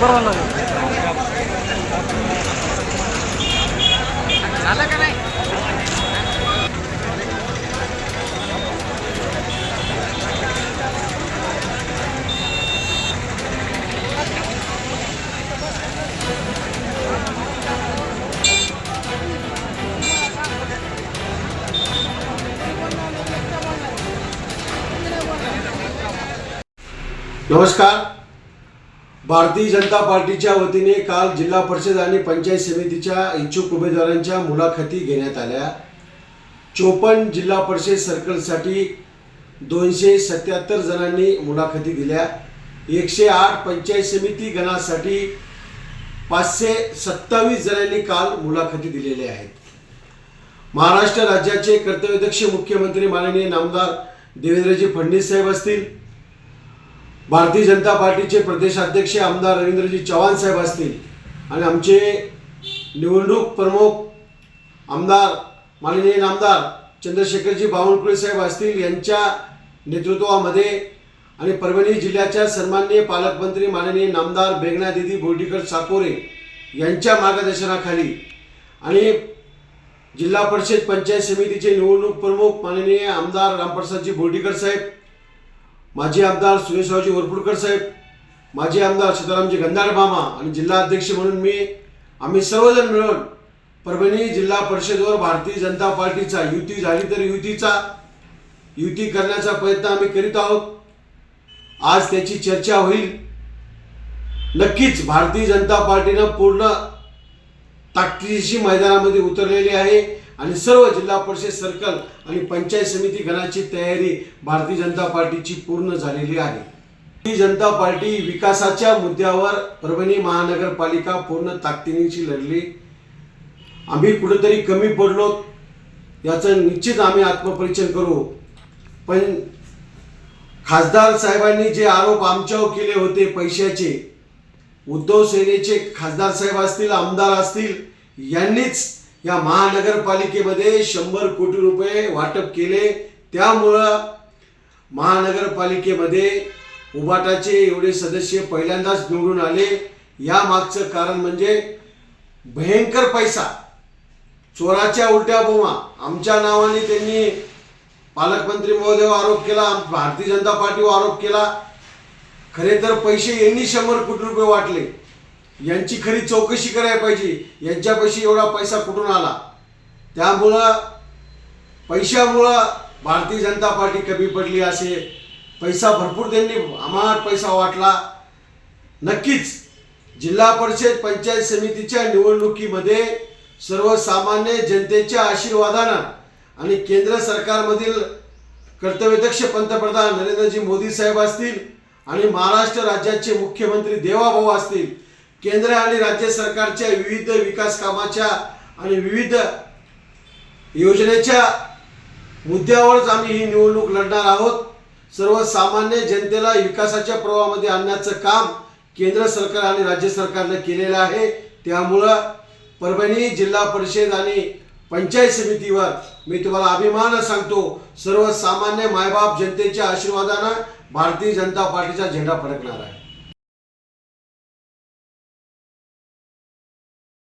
Super ఉన్నది નમસ્કાર भारतीय जनता पार्टीच्या वतीने काल जिल्हा परिषद आणि पंचायत समितीच्या इच्छुक उमेदवारांच्या मुलाखती घेण्यात आल्या. चोपन्न जिल्हा परिषद सर्कलसाठी दोनशे सत्याहत्तर जणांनी मुलाखती दिल्या. एकशे आठ पंचायत समिती गणासाठी पाचशे सत्तावीस जणांनी काल मुलाखती दिलेल्या आहेत. महाराष्ट्र राज्याचे कर्तव्यदक्ष मुख्यमंत्री माननीय नामदार देवेंद्रजी फडणवीस साहेब असतील. भारतीय जनता पार्टीचे प्रदेशाध्यक्ष आमदार रवींद्रजी चव्हाण साहेब असतील आणि आमचे निवडणूक प्रमुख आमदार माननीय नामदार चंद्रशेखरजी बावनकुळे साहेब असतील यांच्या नेतृत्वामध्ये आणि परभणी जिल्ह्याच्या सन्माननीय पालकमंत्री माननीय नामदार बेगना दिदी बोर्डीकर साकोरे यांच्या मार्गदर्शनाखाली आणि जिल्हा परिषद पंचायत समितीचे निवडणूक प्रमुख माननीय आमदार रामप्रसादजी बोर्डीकर साहेब माजी आमदार सुरेशरावजी वरपुडकर साहेब माजी आमदार सीतारामजी गंधार मामा आणि जिल्हा अध्यक्ष म्हणून मी आम्ही सर्वजण मिळून परभणी जिल्हा परिषदवर भारतीय जनता पार्टीचा युती झाली तर युतीचा युती करण्याचा प्रयत्न आम्ही करीत आहोत. आज त्याची चर्चा होईल. नक्कीच भारतीय जनता पार्टीनं पूर्ण ताकदीशी मैदानामध्ये उतरलेली आहे. आणि सर्व जिल्हा परिषद सर्कल आणि पंचायत समिती गणाची तयारी भारतीय जनता पार्टीची पूर्ण झालेली आहे. भारतीय जनता पार्टी विकासाच्या मुद्द्यावर परभणी महानगरपालिका पूर्ण ताकदीनिशी लढली. आम्ही कुठेतरी कमी पडलो. याचं निश्चित आम्ही आत्मपरीक्षण करू. पण खासदार साहेबांनी जे आरोप आमच्यावर केले होते पैशाचे उद्धव सेनेचे खासदार साहेब असतील आमदार असतील यांनीच या महानगरपालिकेमध्ये शंभर कोटी रुपये वाटप केले. त्यामुळं महानगरपालिकेमध्ये उबाटाचे एवढे सदस्य पहिल्यांदाच निवडून आले. या मागचं कारण म्हणजे भयंकर पैसा. चोराच्या उलट्या बोमा. आमच्या नावाने त्यांनी पालकमंत्री महोदयावर आरोप केला भारतीय जनता पार्टीवर आरोप केला. खरे तर पैसे यांनी शंभर कोटी रुपये वाटले. यांची खरी चौकशी करायला पाहिजे. यांच्यापाशी एवढा पैसा कुठून आला? त्यामुळं पैशामुळं भारतीय जनता पार्टी कमी पडली असे. पैसा भरपूर त्यांनी आम्हाला पैसा वाटला. नक्कीच जिल्हा परिषद पंचायत समितीच्या निवडणुकीमध्ये सर्वसामान्य जनतेच्या आशीर्वादानं आणि केंद्र सरकारमधील कर्तव्यदक्ष पंतप्रधान नरेंद्रजी मोदी साहेब असतील आणि महाराष्ट्र राज्याचे मुख्यमंत्री देवाभाऊ असतील केंद्र आणि राज्य सरकारच्या विविध विकास कामाच्या आणि विविध योजनेच्या मुद्द्यावरच आम्ही ही निवडणूक लढणार आहोत. सर्वसामान्य जनतेला विकासाच्या प्रवाहामध्ये आणण्याचं काम केंद्र सरकार आणि राज्य सरकारनं केलेलं आहे. त्यामुळं परभणी जिल्हा परिषद आणि पंचायत समितीवर मी तुम्हाला अभिमान सांगतो सर्वसामान्य मायबाप जनतेच्या आशीर्वादानं भारतीय जनता पार्टीचा झेंडा फडकणार आहे.